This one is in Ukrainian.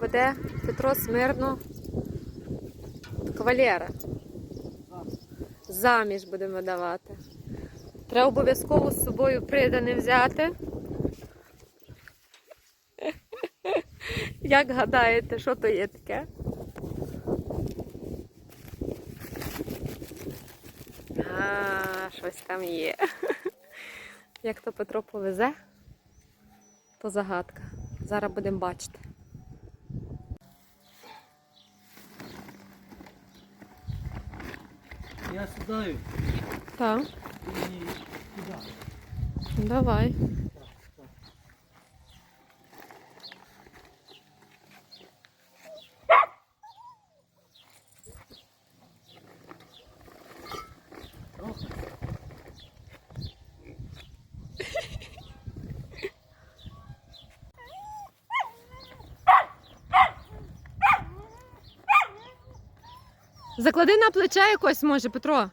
поведе Петро смирно кавалера. Заміж будемо давати. Треба обов'язково з собою придане взяти. Як гадаєте, що то є таке? А, щось там є. Як то Петро повезе, то загадка. Зараз будемо бачити. Я сідаю Так, і туди. давай. Заклади на плече якось, може, Петро.